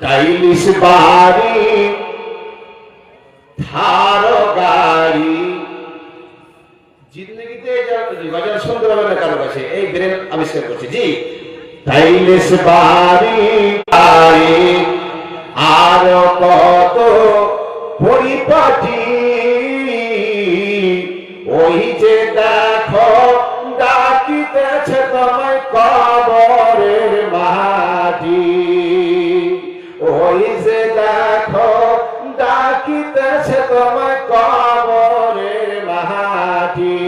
টাইলিশ বাড়ি থার গাড়ি। জিন্দগিতে গজল শুনতে পাবে না কারও কাছে, এই ব্রেন আবিষ্কার করছে। জি টাইলিশ বাড়ি গাড়ি আর কত পরিপাটি তোমায় কবরের মাটি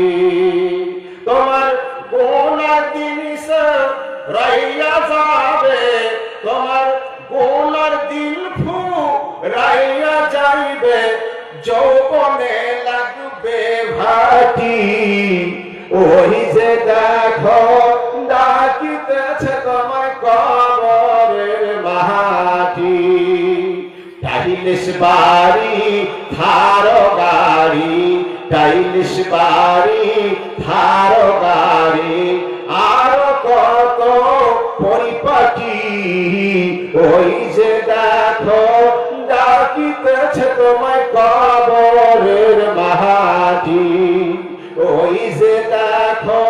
তোমার গোনা জিনিস রাইয়া যাবে, তোমার গোনার দিন ফু রাইয়া যাইবে, যৌবনে লাগবে ভাটি। ওই যে দেখো, ডাকিতেছে তোমায় কবরের মাটি টাইলিশ বাড়ি থার গাড়ি, টাইলিশ বাড়ি, থার গাড়ি। আর কত পরিপাটি, ওই যে দেখো, ডাকিতেছে তোমায় কবরের মাটি ওই যে দেখো,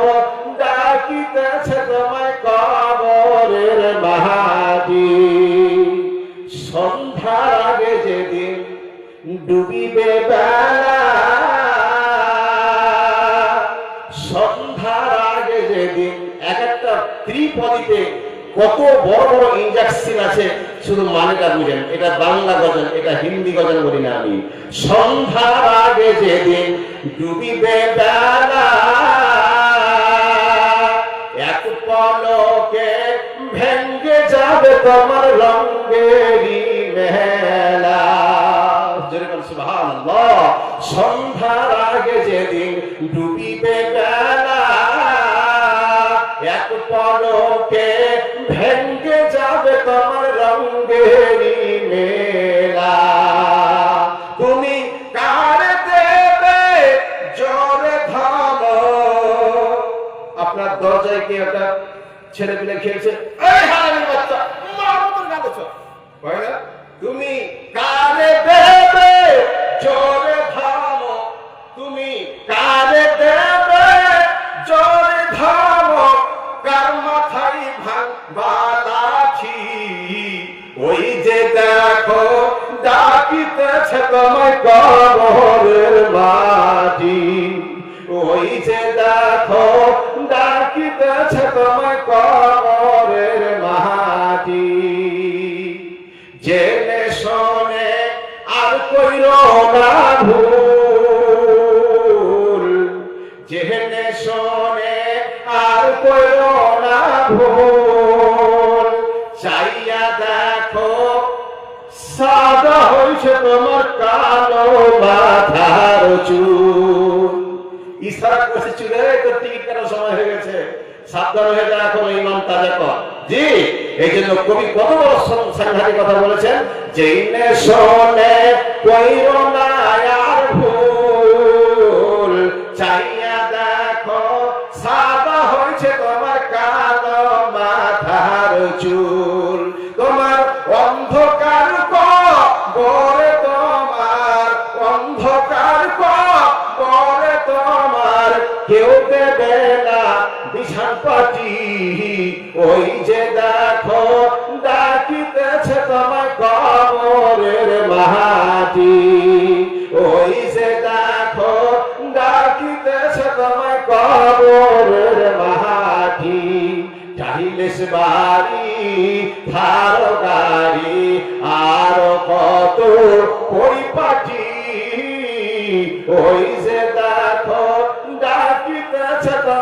ডাকিতেছে তোমায় কবরের ত্রিপদীতে কত বড় বড় ইঞ্জেকশন আছে, শুধু মানেটা বুঝেন। এটা বাংলা গজল, এটা হিন্দি গজল বলি না আমি। সন্ধ্যার আগে যেদিন ডুবিবে বেলা এক পলকে ভেঙ্গে যাবে তোমার রঙ্গেরি সন্ধ্যার আগে যেদিন ডুবিবে ছেলে পিলে না তুমি কারে দেবে জোরে থামো তুমি কারে দেবে জোরে থামো কার মাথায় ভাঙবা লাঠি ওই যে দেখো ডাকিতেছে তোমায় কবরের মাটি। ওই যে দেখো ডাকিতেছে তোমায় কবরের মাটি। জেনে শোনে আর কইর না ভুল। জেনে শোনে আর কইর না ভুল। চাইয়া দেখো, সাদা হয়েছে তোমার কালো মাথার চুল। ইশারা করছে চুলে তোর সাবধান হয়ে যা এখন, ইমাম তাজা কর জি এই জন্য কবি কত বড় সাংঘাতিক কথা বলেছেন যে ইনে শোনে না আর ভুল চাইয়া ওই যে দেখো, ডাকিতেছে তোমার কবরের মাটি ওই যে দেখো, ডাকিতেছে তোমার কবরের মাটি টাইলেস বাড়ি থার গাড়ি, আর কত পরিপাটি। ওই যে দেখো, ডাকিতেছে তোমায়